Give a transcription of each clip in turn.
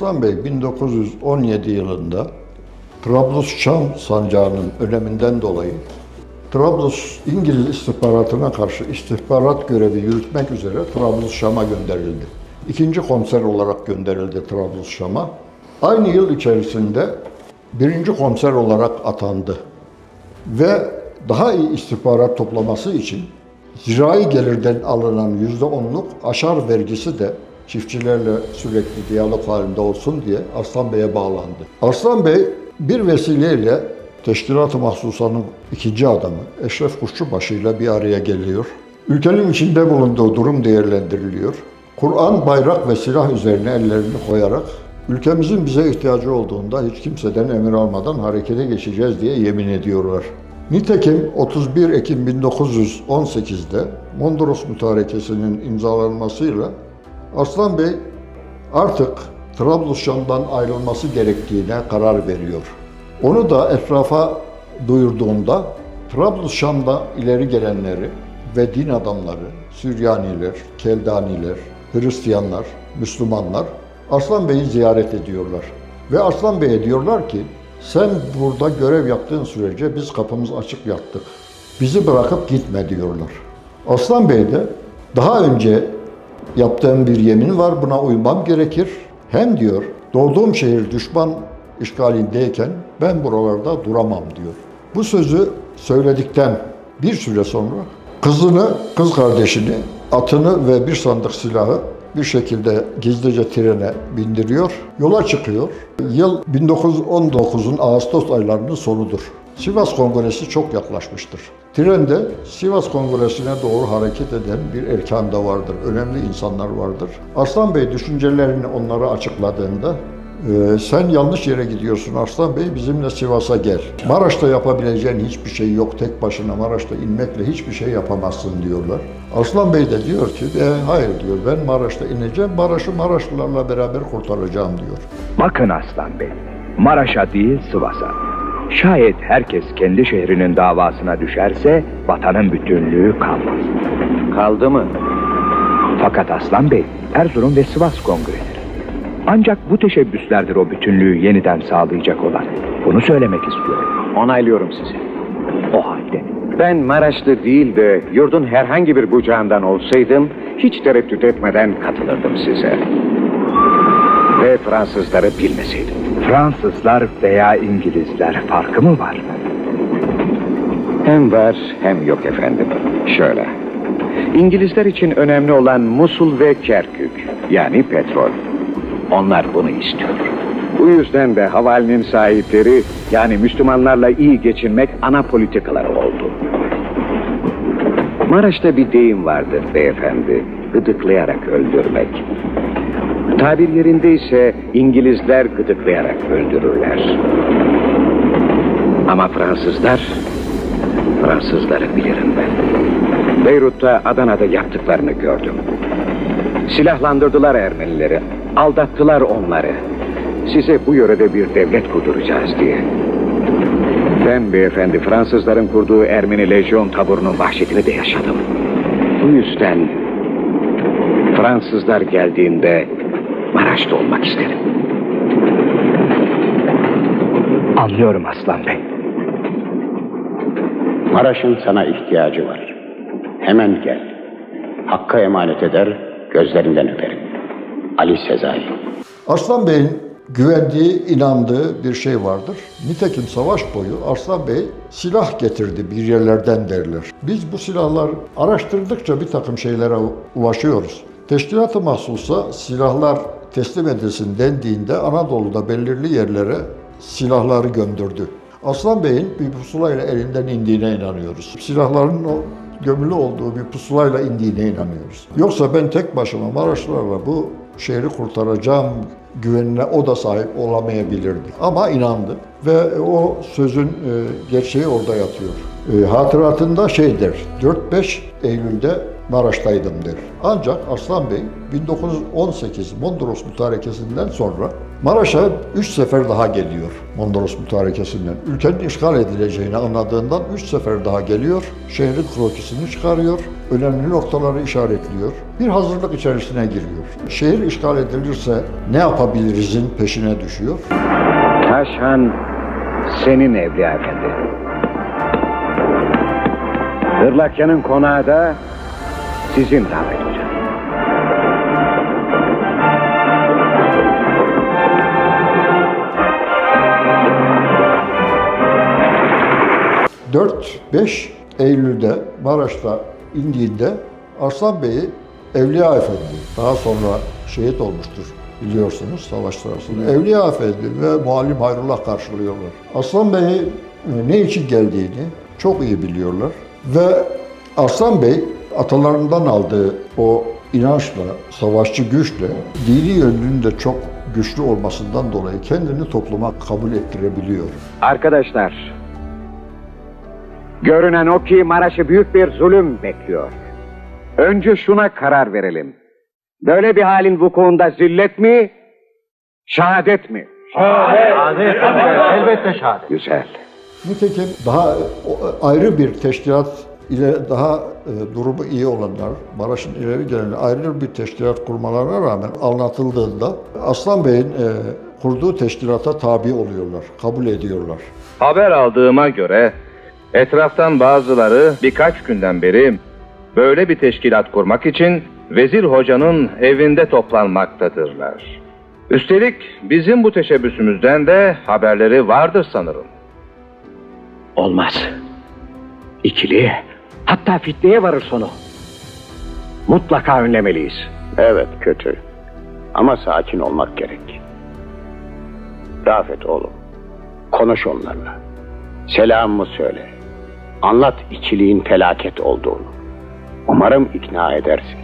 Arslan Bey 1917 yılında Trablus-Şam sancağının öneminden dolayı Trablus İngiliz istihbaratına karşı istihbarat görevi yürütmek üzere Trablus-Şam'a gönderildi. İkinci komiser olarak gönderildi Trablus-Şam'a. Aynı yıl içerisinde birinci komiser olarak atandı. Ve daha iyi istihbarat toplaması için zirai gelirden alınan yüzde onluk aşar vergisi de çiftçilerle sürekli diyalog halinde olsun diye Arslan Bey'e bağlandı. Arslan Bey bir vesileyle Teşkilat-ı Mahsusa'nın ikinci adamı Eşref Kuşçubaşı ile bir araya geliyor. Ülkenin içinde bulunduğu durum değerlendiriliyor. Kur'an, bayrak ve silah üzerine ellerini koyarak ülkemizin bize ihtiyacı olduğunda hiç kimseden emir almadan harekete geçeceğiz diye yemin ediyorlar. Nitekim 31 Ekim 1918'de Mondros Mütarekesi'nin imzalanmasıyla Arslan Bey artık Trablusşam'dan ayrılması gerektiğine karar veriyor. Onu da etrafa duyurduğunda Trablusşam'da ileri gelenleri ve din adamları, Süryaniler, Keldaniler, Hristiyanlar, Müslümanlar Arslan Bey'i ziyaret ediyorlar. Ve Arslan Bey'e diyorlar ki sen burada görev yaptığın sürece biz kapımız açık yattık. Bizi bırakıp gitme diyorlar. Arslan Bey de daha önce yaptığım bir yemin var buna uymam gerekir. Hem diyor doğduğum şehir düşman işgalindeyken ben buralarda duramam diyor. Bu sözü söyledikten bir süre sonra kızını, kız kardeşini, atını ve bir sandık silahı bir şekilde gizlice trene bindiriyor. Yola çıkıyor. Yıl 1919'un Ağustos aylarının sonudur. Sivas Kongresi çok yaklaşmıştır. Trende Sivas Kongresi'ne doğru hareket eden bir erkan da vardır. Önemli insanlar vardır. Arslan Bey düşüncelerini onlara açıkladığında ee, sen yanlış yere gidiyorsun Arslan Bey, bizimle Sivas'a gel. Maraş'ta yapabileceğin hiçbir şey yok, tek başına Maraş'ta inmekle hiçbir şey yapamazsın diyorlar. Arslan Bey de diyor ki, e, hayır diyor, ben Maraş'ta ineceğim, Maraş'ı Maraşlılarla beraber kurtaracağım diyor. Bakın Aslan Bey, Maraş'a değil Sivas'a. Şayet herkes kendi şehrinin davasına düşerse vatanın bütünlüğü kalmaz. Kaldı mı? Fakat Aslan Bey, Erzurum ve Sivas kongredir. Ancak bu teşebbüslerdir o bütünlüğü yeniden sağlayacak olan. Bunu söylemek istiyorum. Onaylıyorum sizi. O halde Ben Maraşlı değil de yurdun herhangi bir bucağından olsaydım hiç tereddüt etmeden katılırdım size. Ve Fransızları bilmeseydim. Fransızlar veya İngilizler farkı mı var? Hem var hem yok efendim. Şöyle. İngilizler için önemli olan Musul ve Kerkük yani petrol. Onlar bunu istiyor. Bu yüzden de havalinin sahipleri yani Müslümanlarla iyi geçinmek ana politikaları oldu. Maraş'ta bir deyim vardır beyefendi. Gıdıklayarak öldürmek. Tabir yerindeyse İngilizler gıdıklayarak öldürürler. Ama Fransızlar Fransızları bilirim ben. Beyrut'ta, Adana'da yaptıklarını gördüm. Silahlandırdılar Ermenileri, aldattılar onları. Size bu yörede bir devlet kurduracağız diye. Ben beyefendi Fransızların kurduğu Ermeni lejyon taburunun vahşetini de yaşadım. Bu yüzden Fransızlar geldiğinde Maraş'ta olmak isterim. Anlıyorum Aslan Bey. Maraş'ın sana ihtiyacı var. Hemen gel. Hakka emanet eder, gözlerinden öperim. Ali Sezai. Arslan Bey'in güvendiği, inandığı bir şey vardır. Nitekim savaş boyu Arslan Bey silah getirdi bir yerlerden derler. Biz bu silahlar araştırdıkça bir takım şeylere ulaşıyoruz. Teşkilat-ı mahsusa silahlar teslim edilsin dendiğinde Anadolu'da belirli yerlere silahları gönderdi. Aslan Bey'in bir pusulayla elinden indiğine inanıyoruz. Silahların o gömülü olduğu bir pusulayla indiğine inanıyoruz. Yoksa ben tek başıma Maraşlılarla bu şehri kurtaracağım güvenine o da sahip olamayabilirdi. Ama inandı ve o sözün e, gerçeği orada yatıyor. E, hatıratında şey der, 4-5 Eylül'de Maraş'taydım der. Ancak Arslan Bey 1918 Mondros Mütarekesi'nden sonra Maraş'a 3 sefer daha geliyor Mondros Mütarekesi'nden. Ülkenin işgal edileceğini anladığından 3 sefer daha geliyor. Şehrin krokisini çıkarıyor. Önemli noktaları işaretliyor. Bir hazırlık içerisine giriyor. Şehir işgal edilirse ne yapabilirizin peşine düşüyor. Taşhan senin Evliya Efendi. Hırlakya'nın konağı da sizin Rahmet Hoca. Ee, 4-5 Eylül'de Maraş'ta indiğinde Arslan Bey'i Evliya Efendi, daha sonra şehit olmuştur biliyorsunuz savaş sırasında. Evliya Efendi ve Muallim Hayrullah karşılıyorlar. Arslan Bey'i ne için geldiğini çok iyi biliyorlar. Ve Arslan Bey atalarından aldığı o inançla, savaşçı güçle, dini yönünün de çok güçlü olmasından dolayı kendini topluma kabul ettirebiliyor. Arkadaşlar, görünen o ki Maraş'ı büyük bir zulüm bekliyor. Önce şuna karar verelim. Böyle bir halin vukuunda zillet mi, şehadet mi? Şehadet. Elbette şehadet. Güzel. Nitekim daha ayrı bir teşkilat ile daha e, durumu iyi olanlar, Maraş'ın ileri gelenler ayrı bir teşkilat kurmalarına rağmen anlatıldığında Aslan Bey'in e, kurduğu teşkilata tabi oluyorlar, kabul ediyorlar. Haber aldığıma göre etraftan bazıları birkaç günden beri böyle bir teşkilat kurmak için Vezir Hoca'nın evinde toplanmaktadırlar. Üstelik bizim bu teşebbüsümüzden de haberleri vardır sanırım. Olmaz. İkili, hatta fitneye varır sonu. Mutlaka önlemeliyiz. Evet kötü. Ama sakin olmak gerek. Rafet oğlum. Konuş onlarla. Selamımı söyle. Anlat içiliğin felaket olduğunu. Umarım ikna edersin.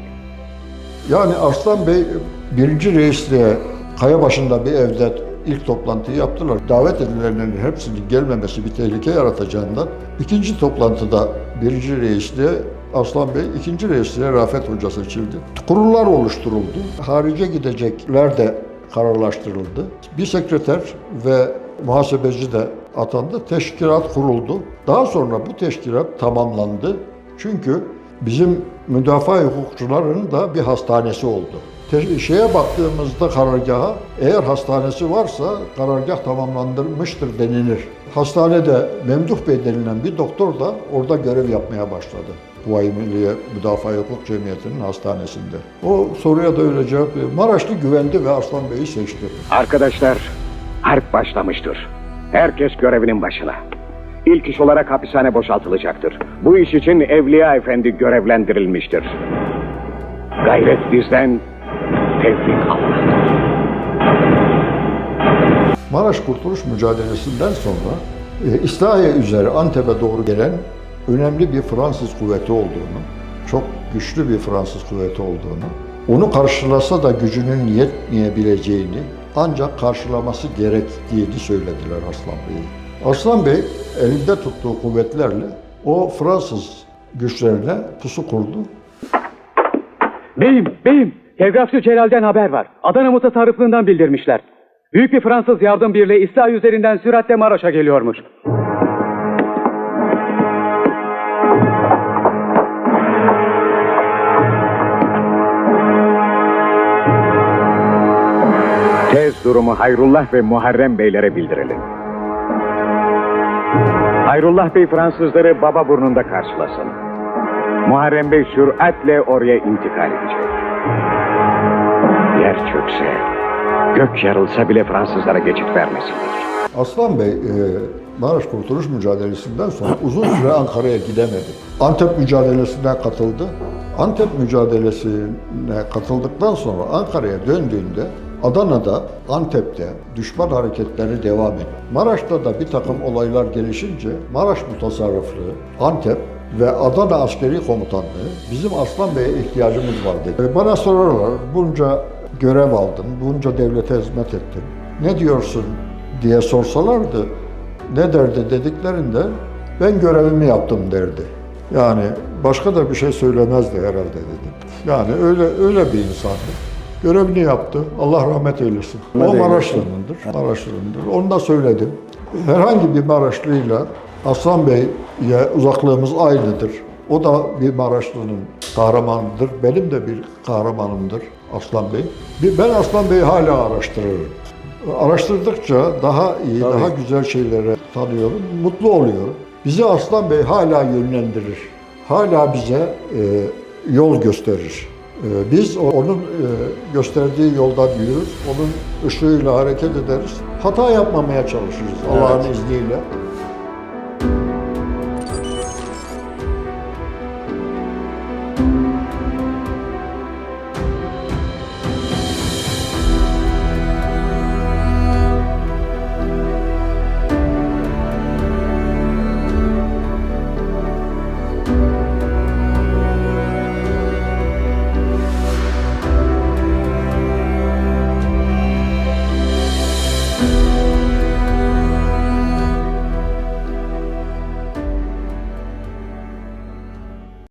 Yani Arslan Bey birinci reisliğe kaya başında bir evde ilk toplantıyı yaptılar. Davet edilenlerin hepsinin gelmemesi bir tehlike yaratacağından ikinci toplantıda birinci reisliğe Aslan Bey, ikinci reisliğe Rafet Hoca seçildi. Kurullar oluşturuldu. Harice gidecekler de kararlaştırıldı. Bir sekreter ve muhasebeci de atandı. Teşkilat kuruldu. Daha sonra bu teşkilat tamamlandı. Çünkü bizim müdafaa hukukçularının da bir hastanesi oldu. Şeye baktığımızda karargaha eğer hastanesi varsa karargah tamamlandırılmıştır denilir. Hastanede Memduh Bey denilen bir doktor da orada görev yapmaya başladı. Kuvayi Milliye Müdafaa Hukuk Cemiyeti'nin hastanesinde. O soruya da öyle cevap veriyor. Maraşlı güvendi ve Arslan Bey'i seçti. Arkadaşlar, harp başlamıştır. Herkes görevinin başına. İlk iş olarak hapishane boşaltılacaktır. Bu iş için Evliya Efendi görevlendirilmiştir. Gayret bizden, tevfik Allah'tan. Maraş Kurtuluş Mücadelesi'nden sonra e, İslahiye üzeri Antep'e doğru gelen önemli bir Fransız kuvveti olduğunu, çok güçlü bir Fransız kuvveti olduğunu, onu karşılasa da gücünün yetmeyebileceğini ancak karşılaması gerektiğini söylediler Arslan Bey'e. Arslan Bey elinde tuttuğu kuvvetlerle o Fransız güçlerine pusu kurdu. Beyim, beyim. Telgrafçı Celal'den haber var. Adana mutasarrıflığından bildirmişler. Büyük bir Fransız yardım birliği İslah üzerinden süratle Maraş'a geliyormuş. Tez durumu Hayrullah ve Muharrem Beylere bildirelim. Hayrullah Bey Fransızları baba burnunda karşılasın. Muharrem Bey süratle oraya intikal edecek. Yer çökse, gök yarılsa bile Fransızlara geçit vermesinler. Aslan Bey, e, Maraş Kurtuluş Mücadelesi'nden sonra uzun süre Ankara'ya gidemedi. Antep mücadelesine katıldı. Antep mücadelesine katıldıktan sonra Ankara'ya döndüğünde Adana'da, Antep'te düşman hareketleri devam etti. Maraş'ta da bir takım olaylar gelişince Maraş Mutasarrıflığı, Antep ve Adana Askeri Komutanlığı bizim Aslan Bey'e ihtiyacımız var dedi. E, Bana sorarlar, bunca görev aldın, bunca devlete hizmet ettin. Ne diyorsun diye sorsalardı ne derdi dediklerinde ben görevimi yaptım derdi. Yani başka da bir şey söylemezdi herhalde dedim. Yani öyle öyle bir insandı. Görevini yaptı. Allah rahmet eylesin. O Maraşlı'nındır. Maraşlı'nındır. Onu da söyledim. Herhangi bir Maraşlı'yla Aslan Bey'e uzaklığımız aynıdır. O da bir Maraşlı'nın kahramanıdır. Benim de bir kahramanımdır Aslan Bey. Ben Aslan Bey'i hala araştırırım. Araştırdıkça daha iyi, daha güzel şeyleri tanıyorum, mutlu oluyorum. Bizi Aslan Bey hala yönlendirir. Hala bize e, yol gösterir. E, biz onun e, gösterdiği yoldan yürürüz, onun ışığıyla hareket ederiz. Hata yapmamaya çalışırız Allah'ın izniyle.